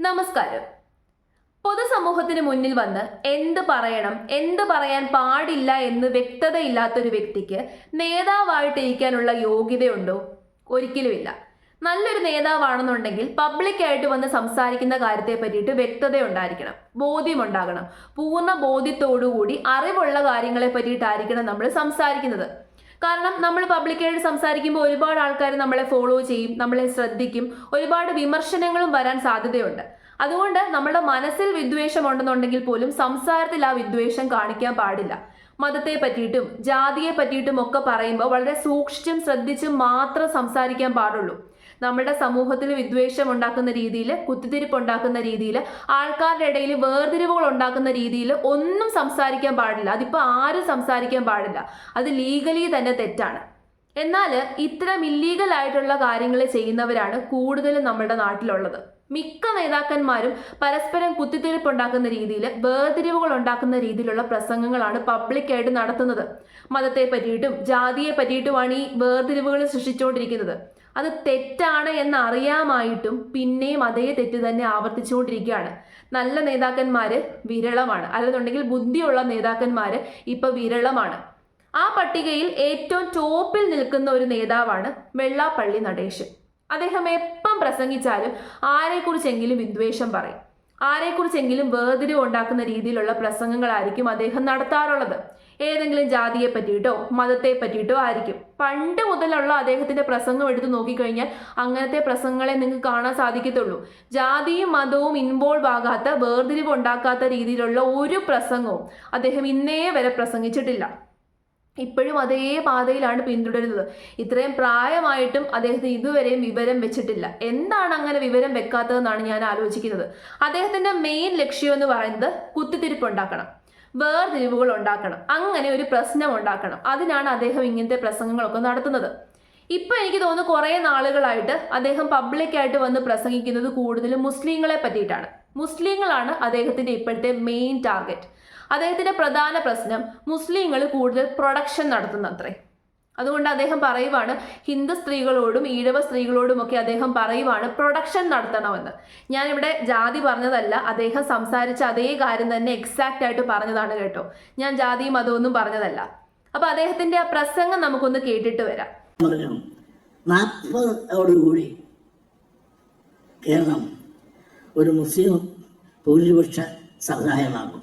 നമസ്കാരം. പൊതുസമൂഹത്തിന് മുന്നിൽ വന്ന് എന്ത് പറയണം എന്ത് പറയാൻ പാടില്ല എന്ന് വ്യക്തതയില്ലാത്തൊരു വ്യക്തിക്ക് നേതാവായിട്ടിരിക്കാനുള്ള യോഗ്യതയുണ്ടോ? ഒരിക്കലുമില്ല. നല്ലൊരു നേതാവാണെന്നുണ്ടെങ്കിൽ പബ്ലിക്കായിട്ട് വന്ന് സംസാരിക്കുന്ന കാര്യത്തെ പറ്റിയിട്ട് വ്യക്തത ഉണ്ടായിരിക്കണം ബോധ്യമുണ്ടാകണം. പൂർണ ബോധ്യത്തോടുകൂടി അറിവുള്ള കാര്യങ്ങളെ പറ്റിയിട്ടായിരിക്കണം നമ്മൾ സംസാരിക്കുന്നത്. കാരണം നമ്മൾ പബ്ലിക്കായിട്ട് സംസാരിക്കുമ്പോൾ ഒരുപാട് ആൾക്കാർ നമ്മളെ ഫോളോ ചെയ്യും നമ്മളെ ശ്രദ്ധിക്കും ഒരുപാട് വിമർശനങ്ങളും വരാൻ സാധ്യതയുണ്ട്. അതുകൊണ്ട് നമ്മുടെ മനസ്സിൽ വിദ്വേഷം ഉണ്ടെന്നുണ്ടെങ്കിൽ പോലും സംസാരത്തിൽ ആ വിദ്വേഷം കാണിക്കാൻ പാടില്ല. മതത്തെ പറ്റിയിട്ടും ജാതിയെ പറ്റിയിട്ടും ഒക്കെ പറയുമ്പോൾ വളരെ സൂക്ഷിച്ചും ശ്രദ്ധിച്ചും മാത്രം സംസാരിക്കാൻ പാടുള്ളൂ. നമ്മുടെ സമൂഹത്തിൽ വിദ്വേഷം ഉണ്ടാക്കുന്ന രീതിയിൽ കുത്തിത്തിരിപ്പ് ഉണ്ടാക്കുന്ന രീതിയിൽ ആൾക്കാരുടെ ഇടയിൽ വേർതിരിവുകൾ ഉണ്ടാക്കുന്ന രീതിയിൽ ഒന്നും സംസാരിക്കാൻ പാടില്ല. അതിപ്പോൾ ആരും സംസാരിക്കാൻ പാടില്ല. അത് ലീഗലി തന്നെ തെറ്റാണ്. എന്നാൽ ഇത്തരം ഇല്ലീഗൽ ആയിട്ടുള്ള കാര്യങ്ങൾ ചെയ്യുന്നവരാണ് കൂടുതലും നമ്മുടെ നാട്ടിലുള്ളത്. മിക്ക നേതാക്കന്മാരും പരസ്പരം കുത്തിത്തിരിപ്പുണ്ടാക്കുന്ന രീതിയിൽ വേർതിരിവുകൾ ഉണ്ടാക്കുന്ന രീതിയിലുള്ള പ്രസംഗങ്ങളാണ് പബ്ലിക്കായിട്ട് നടത്തുന്നത്. മതത്തെ പറ്റിയിട്ടും ജാതിയെ പറ്റിയിട്ടുമാണ് ഈ വേർതിരിവുകൾ സൃഷ്ടിച്ചുകൊണ്ടിരിക്കുന്നത്. അത് തെറ്റാണ് എന്നറിയാമായിട്ടും പിന്നെയും അതേ തെറ്റ് തന്നെ ആവർത്തിച്ചുകൊണ്ടിരിക്കുകയാണ്. നല്ല നേതാക്കന്മാർ വിരളമാണ്. അല്ലെന്നുണ്ടെങ്കിൽ ബുദ്ധിയുള്ള നേതാക്കന്മാർ ഇപ്പൊ വിരളമാണ്. ആ പട്ടികയിൽ ഏറ്റവും ടോപ്പിൽ നിൽക്കുന്ന ഒരു നേതാവാണ് വെള്ളാപ്പള്ളി നടേശൻ. അദ്ദേഹം എപ്പം പ്രസംഗിച്ചാലും ആരെക്കുറിച്ചെങ്കിലും വിദ്വേഷം പറയും. ആരെക്കുറിച്ചെങ്കിലും വേർതിരിവ് ഉണ്ടാക്കുന്ന രീതിയിലുള്ള പ്രസംഗങ്ങളായിരിക്കും അദ്ദേഹം നടത്താറുള്ളത്. ഏതെങ്കിലും ജാതിയെ പറ്റിയിട്ടോ മതത്തെ പറ്റിയിട്ടോ ആയിരിക്കും. പണ്ട് മുതലുള്ള അദ്ദേഹത്തിന്റെ പ്രസംഗം എടുത്ത് നോക്കിക്കഴിഞ്ഞാൽ അങ്ങനത്തെ പ്രസംഗങ്ങളെ നിങ്ങൾക്ക് കാണാൻ സാധിക്കത്തുള്ളൂ. ജാതിയും മതവും ഇൻവോൾവ് ആകാത്ത വേർതിരിവ് ഉണ്ടാക്കാത്ത രീതിയിലുള്ള ഒരു പ്രസംഗവും അദ്ദേഹം ഇന്നേ വരെ പ്രസംഗിച്ചിട്ടില്ല. ഇപ്പോഴും അതേ പാതയിലാണ് പിന്തുടരുന്നത്. ഇത്രയും പ്രായമായിട്ടും അദ്ദേഹത്തിന് ഇതുവരെയും വിവരം വെച്ചിട്ടില്ല. എന്താണ് അങ്ങനെ വിവരം വെക്കാത്തതെന്നാണ് ഞാൻ ആലോചിക്കുന്നത്. അദ്ദേഹത്തിന്റെ മെയിൻ ലക്ഷ്യം എന്ന് പറയുന്നത് കുത്തിത്തിരിപ്പ് ഉണ്ടാക്കണം. വേർതിരിവുകൾ ഉണ്ടാക്കണം. അങ്ങനെ ഒരു പ്രശ്നം ഉണ്ടാക്കണം. അതിനാണ് അദ്ദേഹം ഇങ്ങനത്തെ പ്രസംഗങ്ങളൊക്കെ നടത്തുന്നത്. ഇപ്പൊ എനിക്ക് തോന്നുന്നു കുറേ നാളുകളായിട്ട് അദ്ദേഹം പബ്ലിക്കായിട്ട് വന്ന് പ്രസംഗിക്കുന്നത് കൂടുതലും മുസ്ലിങ്ങളെ പറ്റിയിട്ടാണ്. മുസ്ലിങ്ങളാണ് അദ്ദേഹത്തിന്റെ ഇപ്പോഴത്തെ മെയിൻ ടാർഗറ്റ് അദ്ദേഹത്തിന്റെ പ്രധാന പ്രശ്നം മുസ്ലിങ്ങൾ കൂടുതൽ പ്രൊഡക്ഷൻ നടത്തുന്നത്രേ. അതുകൊണ്ട് അദ്ദേഹം പറയുവാണ് ഹിന്ദു സ്ത്രീകളോടും ഈഴവ സ്ത്രീകളോടുമൊക്കെ അദ്ദേഹം പറയുവാണ് പ്രൊഡക്ഷൻ നടത്തണമെന്ന്. ഞാനിവിടെ ജാതി പറഞ്ഞതല്ല അദ്ദേഹം സംസാരിച്ച അതേ കാര്യം തന്നെ എക്സാക്റ്റ് ആയിട്ട് പറഞ്ഞതാണ് കേട്ടോ. ഞാൻ ജാതിയും മതമൊന്നും പറഞ്ഞതല്ല. അപ്പൊ അദ്ദേഹത്തിന്റെ ആ പ്രസംഗം നമുക്കൊന്ന് കേട്ടിട്ട് വരാം. നാൽപ്പതോടുകൂടി കേരളം ഒരു മുസ്ലിം ഭൂരിപക്ഷ സമുദായമാകും.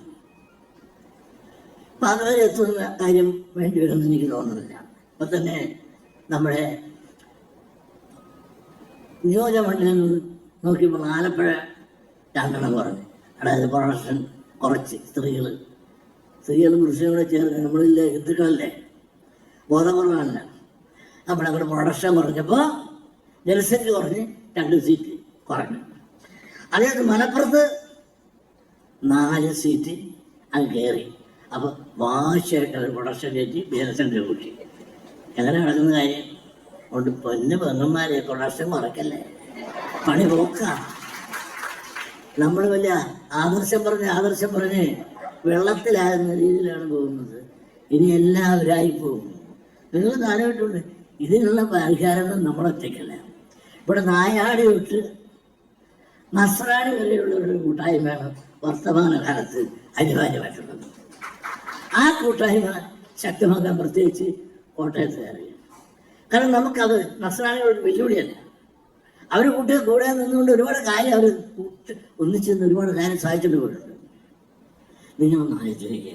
അപ്പം അതുവരെ എത്തുന്ന കാര്യം വേണ്ടി വരുമെന്ന് എനിക്ക് തോന്നുന്നില്ല. അപ്പൊ തന്നെ നമ്മുടെ നിയോജകമണ്ഡലം നോക്കിയപ്പോൾ ആലപ്പുഴ രണ്ടെണ്ണം കുറഞ്ഞു അതായത് പ്രൊഡക്ഷൻ കുറച്ച് സ്ത്രീകൾ സ്ത്രീകളും പുരുഷനോടെ ചേർന്ന് നമ്മളില്ലേ ഹിന്ദുക്കളല്ലേ? ബോധപൂർവമല്ല നമ്മുടെ അവിടെ പ്രൊഡക്ഷൻ കുറഞ്ഞപ്പോൾ ജനസംഖ്യ കുറഞ്ഞ് രണ്ട് സീറ്റ് കുറഞ്ഞു. അതായത് മലപ്പുറത്ത് നാല് സീറ്റ് അങ്ങ് കയറി. അപ്പോൾ വാശിയായിട്ട് അവർ പ്രൊഡക്ഷൻ കയറ്റി ജനസംഖ്യ കൂട്ടി. എങ്ങനെ നടക്കുന്ന കാര്യം? കൊണ്ട് പൊന്ന് പെങ്ങന്മാരെ പ്രൊഡക്ഷൻ മറക്കല്ലേ? പണി പോക്ക. നമ്മൾ വല്ല ആദർശം പറഞ്ഞ് ആദർശം പറഞ്ഞ് വെള്ളത്തിലാകുന്ന രീതിയിലാണ് പോകുന്നത്. ഇനി എല്ലാവരായി പോകും. നിങ്ങൾ നാലായിട്ടുണ്ട്. ഇതിനുള്ള പരിഹാരങ്ങൾ നമ്മളൊറ്റയ്ക്കല്ല ഇവിടെ നായാടി തൊട്ട് നസ്രാണി വരെയുള്ള ഒരു കൂട്ടായ്മയാണ് വർത്തമാനകാലത്ത് അനിവാര്യമായിട്ടുള്ളത്. ആ കൂട്ടായ്മ ശക്തമാക്കാൻ പ്രത്യേകിച്ച് കോട്ടയത്ത് അറിയാം കാരണം നമുക്കത് നസ്രാണികളൊരു വെല്ലുവിളിയല്ല? അവർ കൂട്ടിയ കൂടെ നിന്നുകൊണ്ട് ഒരുപാട് കാര്യം അവർ ഒന്നിച്ചു നിന്ന് ഒരുപാട് കാര്യം സാധിച്ചിട്ട് പോയിട്ടുണ്ട്. നിങ്ങളൊന്ന് ആലോചിക്കുക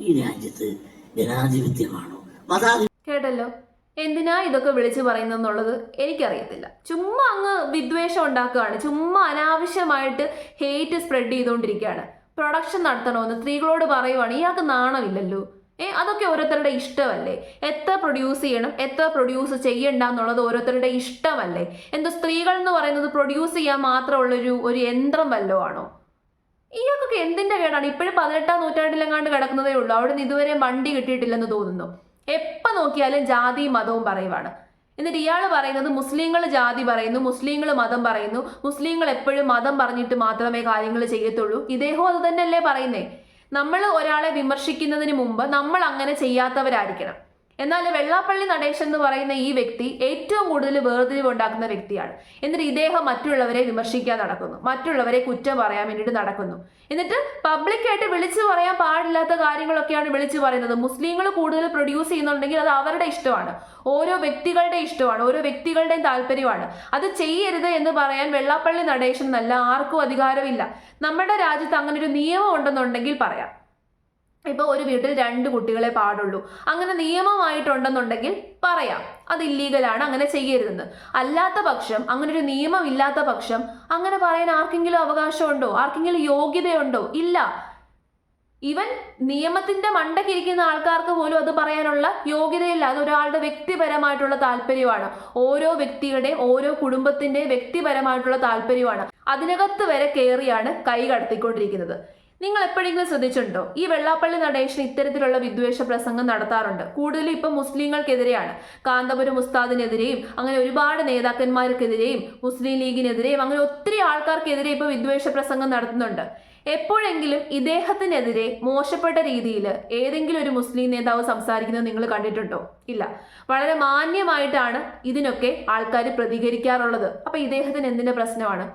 ഈ രാജ്യത്ത് ജനാധിപത്യമാണോ? മതാധി കേട്ടല്ലോ. എന്തിനാ ഇതൊക്കെ വിളിച്ചു പറയുന്നെന്നുള്ളത് എനിക്കറിയത്തില്ല. ചുമ്മാ അങ്ങ് വിദ്വേഷം ഉണ്ടാക്കുകയാണ്. ചുമ്മാ അനാവശ്യമായിട്ട് ഹേറ്റ് സ്പ്രെഡ് ചെയ്തുകൊണ്ടിരിക്കുകയാണ് പ്രൊഡക്ഷൻ നടത്തണമെന്ന് സ്ത്രീകളോട് പറയുവാണ്. ഇയാൾക്ക് നാണമില്ലല്ലോ. ഏ അതൊക്കെ ഓരോരുത്തരുടെ ഇഷ്ടമല്ലേ? എത്ര പ്രൊഡ്യൂസ് ചെയ്യണം എത്ര പ്രൊഡ്യൂസ് ചെയ്യണ്ട എന്നുള്ളത് ഓരോരുത്തരുടെ ഇഷ്ടമല്ലേ? എന്തോ സ്ത്രീകൾ എന്ന് പറയുന്നത് പ്രൊഡ്യൂസ് ചെയ്യാൻ മാത്രമുള്ളൊരു ഒരു യന്ത്രം വല്ലോ ആണോ? ഇയാൾക്കൊക്കെ എന്തിന്റെ കേടാണ്? ഇപ്പോഴും പതിനെട്ടാം നൂറ്റാണ്ടിലെങ്ങാണ്ട് കിടക്കുന്നതേ ഉള്ളൂ. അവിടെ നിന്ന് ഇതുവരെ വണ്ടി കിട്ടിയിട്ടില്ലെന്ന് തോന്നുന്നു. എപ്പ നോക്കിയാലും ജാതിയും മതവും പറയുവാണ്. എന്നിട്ട് ഇയാൾ പറയുന്നത് മുസ്ലിങ്ങൾ ജാതി പറയുന്നു മുസ്ലിങ്ങൾ മതം പറയുന്നു മുസ്ലിങ്ങൾ എപ്പോഴും മതം പറഞ്ഞിട്ട് മാത്രമേ കാര്യങ്ങൾ ചെയ്യത്തുള്ളൂ. ഇദ്ദേഹം അത് തന്നെയല്ലേ പറയുന്നേ? നമ്മൾ ഒരാളെ വിമർശിക്കുന്നതിന് മുമ്പ് നമ്മൾ അങ്ങനെ ചെയ്യാത്തവരായിരിക്കണം. എന്നാൽ വെള്ളാപ്പള്ളി നടേശൻ എന്ന് പറയുന്ന ഈ വ്യക്തി ഏറ്റവും കൂടുതൽ വേർതിരിവ് ഉണ്ടാക്കുന്ന വ്യക്തിയാണ്. എന്നിട്ട് ഇദ്ദേഹം മറ്റുള്ളവരെ വിമർശിക്കാൻ നടക്കുന്നു. മറ്റുള്ളവരെ കുറ്റം പറയാൻ വേണ്ടിയിട്ട് നടക്കുന്നു. എന്നിട്ട് പബ്ലിക്കായിട്ട് വിളിച്ചു പറയാൻ പാടില്ലാത്ത കാര്യങ്ങളൊക്കെയാണ് വിളിച്ചു പറയുന്നത്. മുസ്ലിങ്ങൾ കൂടുതൽ പ്രൊഡ്യൂസ് ചെയ്യുന്നുണ്ടെങ്കിൽ അത് അവരുടെ ഇഷ്ടമാണ്. ഓരോ വ്യക്തികളുടെ ഇഷ്ടമാണ്. ഓരോ വ്യക്തികളുടെയും താല്പര്യമാണ്. അത് ചെയ്യരുത് എന്ന് പറയാൻ വെള്ളാപ്പള്ളി നടേശൻ എന്നല്ല ആർക്കും അധികാരമില്ല. നമ്മുടെ രാജ്യത്ത് അങ്ങനെ ഒരു നിയമം ഉണ്ടെന്നുണ്ടെങ്കിൽ പറയാം. ഇപ്പോൾ ഒരു വീട്ടിൽ രണ്ട് കുട്ടികളെ പാടുള്ളൂ. അങ്ങനെ നിയമമായിട്ടുണ്ടെന്നുണ്ടെങ്കിൽ പറയാം. അത് ഇല്ലീഗലാണ് അങ്ങനെ ചെയ്യരുതെന്ന്. അല്ലാത്ത പക്ഷം അങ്ങനെ ഒരു നിയമം ഇല്ലാത്ത പക്ഷം അങ്ങനെ പറയാൻ ആർക്കെങ്കിലും അവകാശമുണ്ടോ? ആർക്കെങ്കിലും യോഗ്യതയുണ്ടോ? ഇല്ല. ഇവൻ നിയമത്തിന്റെ മണ്ടക്കിരിക്കുന്ന ആൾക്കാർക്ക് പോലും അത് പറയാനുള്ള യോഗ്യതയില്ല. അത് ഒരാളുടെ വ്യക്തിപരമായിട്ടുള്ള താല്പര്യമാണ്. ഓരോ വ്യക്തിയുടെയും ഓരോ കുടുംബത്തിന്റെയും വ്യക്തിപരമായിട്ടുള്ള താല്പര്യമാണ്. അതിനകത്ത് വരെ കയറിയാണ് കൈ കടത്തിക്കൊണ്ടിരിക്കുന്നത്. നിങ്ങൾ എപ്പോഴെങ്കിലും ശ്രദ്ധിച്ചിട്ടുണ്ടോ? ഈ വെള്ളാപ്പള്ളി നടേശൻ ഇത്തരത്തിലുള്ള വിദ്വേഷ പ്രസംഗം നടത്താറുണ്ട്. കൂടുതലും ഇപ്പം മുസ്ലിങ്ങൾക്കെതിരെയാണ്. കാന്തപുരം ഉസ്താദിനെതിരെയും അങ്ങനെ ഒരുപാട് നേതാക്കന്മാർക്കെതിരെയും മുസ്ലിം ലീഗിനെതിരെയും അങ്ങനെ ഒത്തിരി ആൾക്കാർക്കെതിരെ ഇപ്പോൾ വിദ്വേഷ പ്രസംഗം നടത്തുന്നുണ്ട്. എപ്പോഴെങ്കിലും ഇദ്ദേഹത്തിനെതിരെ മോശപ്പെട്ട രീതിയിൽ ഏതെങ്കിലും ഒരു മുസ്ലിം നേതാവ് സംസാരിക്കുന്നത് നിങ്ങൾ കണ്ടിട്ടുണ്ടോ? ഇല്ല. വളരെ മാന്യമായിട്ടാണ് ഇതിനൊക്കെ ആൾക്കാർ പ്രതികരിക്കാറുള്ളത്. അപ്പൊ ഇദ്ദേഹത്തിന് എന്തിന്റെ പ്രശ്നമാണ്?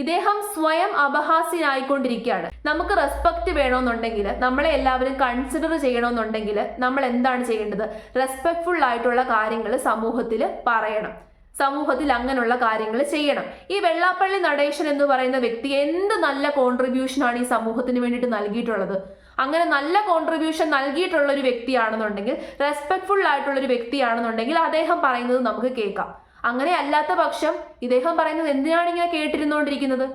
ഇദ്ദേഹം സ്വയം അപഹാസ്യനായിക്കൊണ്ടിരിക്കുകയാണ്. നമുക്ക് റെസ്പെക്ട് വേണമെന്നുണ്ടെങ്കിൽ നമ്മളെ എല്ലാവരും കൺസിഡർ ചെയ്യണമെന്നുണ്ടെങ്കിൽ നമ്മൾ എന്താണ് ചെയ്യേണ്ടത്? റെസ്പെക്ട്ഫുൾ ആയിട്ടുള്ള കാര്യങ്ങൾ സമൂഹത്തിൽ പറയണം. സമൂഹത്തിൽ അങ്ങനെയുള്ള കാര്യങ്ങൾ ചെയ്യണം. ഈ വെള്ളാപ്പള്ളി നടേശൻ എന്ന് പറയുന്ന വ്യക്തി എന്ത് നല്ല കോൺട്രിബ്യൂഷനാണ് ഈ സമൂഹത്തിന് വേണ്ടിയിട്ട് നൽകിയിട്ടുള്ളത്? അങ്ങനെ നല്ല കോൺട്രിബ്യൂഷൻ നൽകിയിട്ടുള്ള ഒരു വ്യക്തിയാണെന്നുണ്ടെങ്കിൽ റെസ്പെക്ട്ഫുൾ ആയിട്ടുള്ള ഒരു വ്യക്തിയാണെന്നുണ്ടെങ്കിൽ അദ്ദേഹം പറയുന്നത് നമുക്ക് കേൾക്കാം. അങ്ങനെ അല്ലാത്ത പക്ഷം ഇദ്ദേഹം പറയുന്നത് എന്തിനാണ് ഇങ്ങനെ കേട്ടിരുന്നുകൊണ്ടിരിക്കുന്നത്?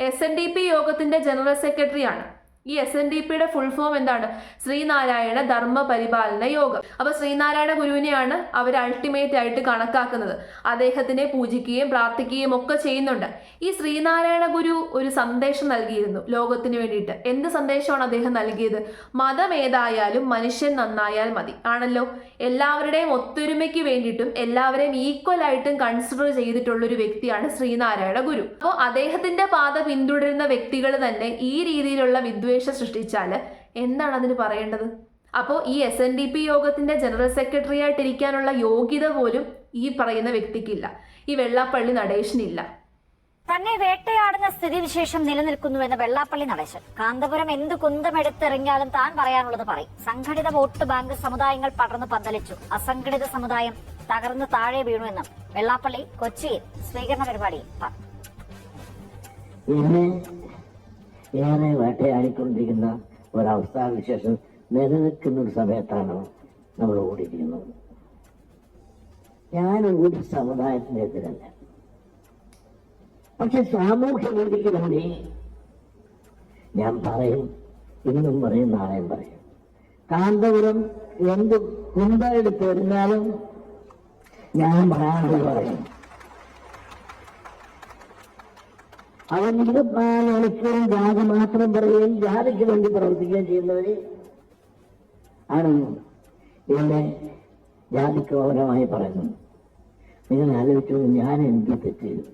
എസ് എൻ ഡി പി യോഗത്തിന്റെ ജനറൽ സെക്രട്ടറിയാണ് ഈ എസ് എൻ ഡി പിയുടെ ഫുൾ ഫോം എന്താണ്? ശ്രീനാരായണ ധർമ്മ പരിപാലന യോഗം. അപ്പൊ ശ്രീനാരായണ ഗുരുവിനെയാണ് അവർ അൾട്ടിമേറ്റ് ആയിട്ട് കണക്കാക്കുന്നത്. അദ്ദേഹത്തിനെ പൂജിക്കുകയും പ്രാർത്ഥിക്കുകയും ഒക്കെ ചെയ്യുന്നുണ്ട്. ഈ ശ്രീനാരായണ ഗുരു ഒരു സന്ദേശം നൽകിയിരുന്നു ലോകത്തിന് വേണ്ടിയിട്ട്. എന്ത് സന്ദേശമാണ് അദ്ദേഹം നൽകിയത്? മതം ഏതായാലും മനുഷ്യൻ നന്നായാൽ മതി. ആണല്ലോ? എല്ലാവരുടെയും ഒത്തൊരുമയ്ക്ക് വേണ്ടിയിട്ടും എല്ലാവരെയും ഈക്വൽ ആയിട്ടും കൺസിഡർ ചെയ്തിട്ടുള്ള ഒരു വ്യക്തിയാണ് ശ്രീനാരായണ ഗുരു. അപ്പോൾ അദ്ദേഹത്തിന്റെ പാത പിന്തുടരുന്ന വ്യക്തികൾ തന്നെ ഈ രീതിയിലുള്ള വിദ്വേഷം സൃഷ്ടിച്ചാൽ എന്താണ് അതിന് പറയേണ്ടത്? അപ്പോൾ ഈ എസ് എൻ ഡി പി യോഗത്തിന്റെ ജനറൽ സെക്രട്ടറി ആയിട്ടിരിക്കാനുള്ള യോഗ്യത പോലും ഈ പറയുന്ന വ്യക്തിക്കില്ല. ഈ വെള്ളാപ്പള്ളി നടേശനില്ല. തന്നെ വേട്ടയാടുന്ന സ്ഥിതിവിശേഷം നിലനിൽക്കുന്നുവെന്ന് വെള്ളാപ്പള്ളി നടേശൻ. കാന്തപുരം എന്ത് കുന്തമെടുത്തെറിഞ്ഞാലും താൻ പറയാനുള്ളത് പറയും. സംഘടിത വോട്ട് ബാങ്ക് സമുദായങ്ങൾ പടർന്നു പന്തലിച്ചു. അസംഘടിത സമുദായം തകർന്ന് താഴെ വീണുവെന്നും വെള്ളാപ്പള്ളി കൊച്ചിയിൽ സ്വീകരണ പരിപാടിയിൽ പറഞ്ഞു. ഏറെ വേട്ടയാടിക്കൊണ്ടിരിക്കുന്ന ഒരവസ്ഥാവിശേഷം നിലനിൽക്കുന്ന ഒരു സമയത്താണ് നമ്മൾ ഓടിയിരിക്കുന്നത്. ഞാൻ ഒരു സമുദായത്തിനെതിരല്ല പക്ഷെ സാമൂഹ്യ നീതിക്ക് വേണ്ടി ഞാൻ പറയും ഇന്നും പറയും നാളെയും പറയും. കാന്തപുരം എന്ത് തരുന്നാലും ഞാൻ പറയാനുള്ളത് പറയും. അവൻ ഇരുപത്തിനാല് മണിക്കൂറും ജാതി മാത്രം പറയുകയും ജാതിക്ക് വേണ്ടി പ്രവർത്തിക്കുകയും ചെയ്യുന്നവര് ആണ് ഇവിടെ ജാതിക്ക് ഓരോമായി പറയുന്നു. നിങ്ങൾ ആലോചിച്ചു ഞാൻ എന്ത് തെറ്റ്? ചെയ്തു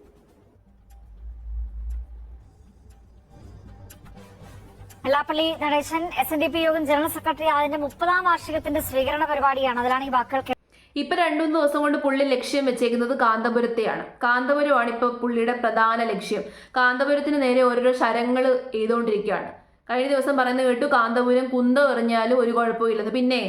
Vellappally Natesan S N D P യോഗം ജനറൽ സെക്രട്ടറി അതിന്റെ മുപ്പതാം വാർഷികത്തിന്റെ സ്വീകരണ പരിപാടിയാണ്. അതിലാണ് ഈ വാക്കുകൾ ഇപ്പൊ രണ്ടു മൂന്ന് ദിവസം കൊണ്ട് പുള്ളി ലക്ഷ്യം വെച്ചേക്കുന്നത് കാന്തപുരത്തെയാണ്. കാന്തപുരമാണ് ഇപ്പൊ പുള്ളിയുടെ പ്രധാന ലക്ഷ്യം. കാന്തപുരത്തിന് നേരെ ഓരോരോ ശരങ്ങൾ ചെയ്തുകൊണ്ടിരിക്കുകയാണ് കഴിഞ്ഞ ദിവസം പറയുന്നത് കേട്ടു കാന്തപുരം കുന്ത എറിഞ്ഞാലും ഒരു കുഴപ്പമില്ലെന്ന് പിന്നെ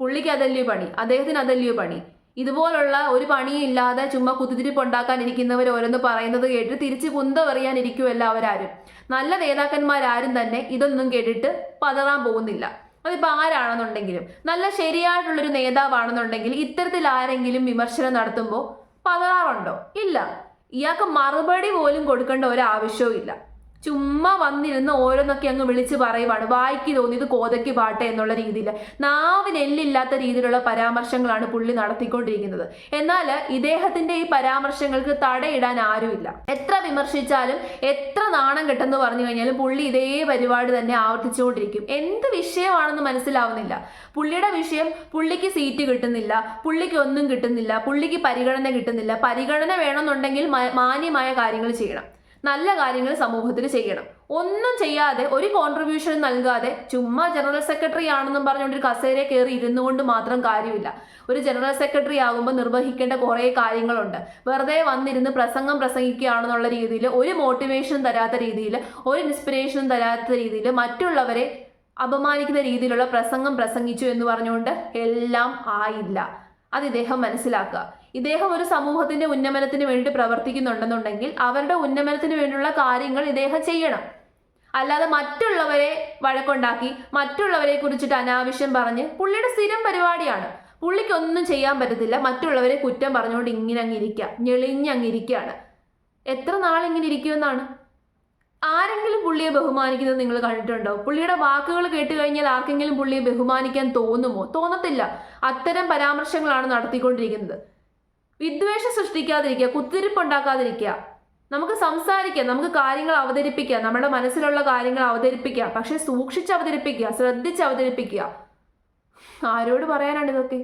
പുള്ളിക്ക് അതല്ലയോ പണി? അദ്ദേഹത്തിന് അതല്ലയോ പണി? ഇതുപോലുള്ള ഒരു പണിയും ഇല്ലാതെ ചുമ്മാ ഉണ്ടാക്കാൻ ഉണ്ടാക്കാനിരിക്കുന്നവർ ഓരോന്ന് പറയുന്നത് കേട്ട് തിരിച്ച് കുന്തം എറിയാനിരിക്കുമല്ല അവരാരും. നല്ല നേതാക്കന്മാരാരും തന്നെ ഇതൊന്നും കേട്ടിട്ട് പതറാൻ പോകുന്നില്ല. അതിപ്പോ ആരാണെന്നുണ്ടെങ്കിലും നല്ല ശരിയായിട്ടുള്ളൊരു നേതാവാണെന്നുണ്ടെങ്കിൽ ഇത്തരത്തിൽ ആരെങ്കിലും വിമർശനം നടത്തുമ്പോൾ പതറാറുണ്ടോ ഇല്ല. ഇയാൾക്ക് മറുപടി പോലും കൊടുക്കേണ്ട ഒരു ആവശ്യവും ഇല്ല. ചുമ്മാ വന്നിരുന്ന് ഓരോന്നൊക്കെ അങ്ങ് വിളിച്ച് പറയുവാണ്. വായിക്ക് തോന്നിയത് കോതയ്ക്ക് പാട്ട് എന്നുള്ള രീതിയിൽ. നാവിന് എല്ലില്ലാത്ത രീതിയിലുള്ള പരാമർശങ്ങളാണ് പുള്ളി നടത്തിക്കൊണ്ടിരിക്കുന്നത്. എന്നാൽ ഇദ്ദേഹത്തിന്റെ ഈ പരാമർശങ്ങൾക്ക് തടയിടാൻ ആരുമില്ല. എത്ര വിമർശിച്ചാലും എത്ര നാണം കെട്ടെന്ന് പറഞ്ഞു കഴിഞ്ഞാലും പുള്ളി ഇതേ പരിപാടി തന്നെ ആവർത്തിച്ചുകൊണ്ടിരിക്കും. എന്ത് വിഷയമാണെന്ന് മനസ്സിലാവുന്നില്ല. പുള്ളിയുടെ വിഷയം പുള്ളിക്ക് സീറ്റ് കിട്ടുന്നില്ല പുള്ളിക്ക് ഒന്നും കിട്ടുന്നില്ല പുള്ളിക്ക് പരിഗണന കിട്ടുന്നില്ല. പരിഗണന വേണമെന്നുണ്ടെങ്കിൽ മാന്യമായ കാര്യങ്ങൾ ചെയ്യണം. നല്ല കാര്യങ്ങൾ സമൂഹത്തിൽ ചെയ്യണം. ഒന്നും ചെയ്യാതെ ഒരു കോൺട്രിബ്യൂഷൻ നൽകാതെ ചുമ്മാ ജനറൽ സെക്രട്ടറി ആണെന്നും പറഞ്ഞുകൊണ്ട് ഒരു കസേരയെ കയറി ഇരുന്നു കൊണ്ട് മാത്രം കാര്യമില്ല. ഒരു ജനറൽ സെക്രട്ടറി ആകുമ്പോൾ നിർവഹിക്കേണ്ട കുറേ കാര്യങ്ങളുണ്ട്. വെറുതെ വന്നിരുന്ന് പ്രസംഗം പ്രസംഗിക്കുകയാണെന്നുള്ള രീതിയിൽ ഒരു മോട്ടിവേഷനും തരാത്ത രീതിയിൽ ഒരു ഇൻസ്പിറേഷനും തരാത്ത രീതിയിൽ മറ്റുള്ളവരെ അപമാനിക്കുന്ന രീതിയിലുള്ള പ്രസംഗം പ്രസംഗിച്ചു എന്ന് പറഞ്ഞുകൊണ്ട് എല്ലാം ആയില്ല. അത് ഇദ്ദേഹം മനസ്സിലാക്കുക. ഇദ്ദേഹം ഒരു സമൂഹത്തിന്റെ ഉന്നമനത്തിന് വേണ്ടി പ്രവർത്തിക്കുന്നുണ്ടെന്നുണ്ടെങ്കിൽ അവരുടെ ഉന്നമനത്തിന് വേണ്ടിയുള്ള കാര്യങ്ങൾ ഇദ്ദേഹം ചെയ്യണം. അല്ലാതെ മറ്റുള്ളവരെ വഴക്കുണ്ടാക്കി മറ്റുള്ളവരെ കുറിച്ചിട്ട് അനാവശ്യം പറഞ്ഞ് പുള്ളിയുടെ സ്ഥിരം പരിപാടിയാണ്. പുള്ളിക്കൊന്നും ചെയ്യാൻ പറ്റത്തില്ല. മറ്റുള്ളവരെ കുറ്റം പറഞ്ഞുകൊണ്ട് ഇങ്ങനെ അങ്ങിരിക്കാം ഞെളിഞ്ഞങ്ങിരിക്കുകയാണ് എത്ര നാളിങ്ങനെ ഇരിക്കുമെന്നാണ് ആരെങ്കിലും പുള്ളിയെ ബഹുമാനിക്കുന്നത് നിങ്ങൾ കണ്ടിട്ടുണ്ടോ? പുള്ളിയുടെ വാക്കുകൾ കേട്ട് കഴിഞ്ഞാൽ ആർക്കെങ്കിലും പുള്ളിയെ ബഹുമാനിക്കാൻ തോന്നുമോ? തോന്നത്തില്ല. അത്തരം പരാമർശങ്ങളാണ് നടത്തിക്കൊണ്ടിരിക്കുന്നത്. വിദ്വേഷം സൃഷ്ടിക്കാതിരിക്കുക കുത്തിരിപ്പുണ്ടാക്കാതിരിക്കുക. നമുക്ക് സംസാരിക്കാം നമുക്ക് കാര്യങ്ങൾ അവതരിപ്പിക്കാം നമ്മുടെ മനസ്സിലുള്ള കാര്യങ്ങൾ അവതരിപ്പിക്കാം പക്ഷെ സൂക്ഷിച്ച് അവതരിപ്പിക്കുക ശ്രദ്ധിച്ച് അവതരിപ്പിക്കുക ആരോട് പറയാനാണ് ഇതൊക്കെ?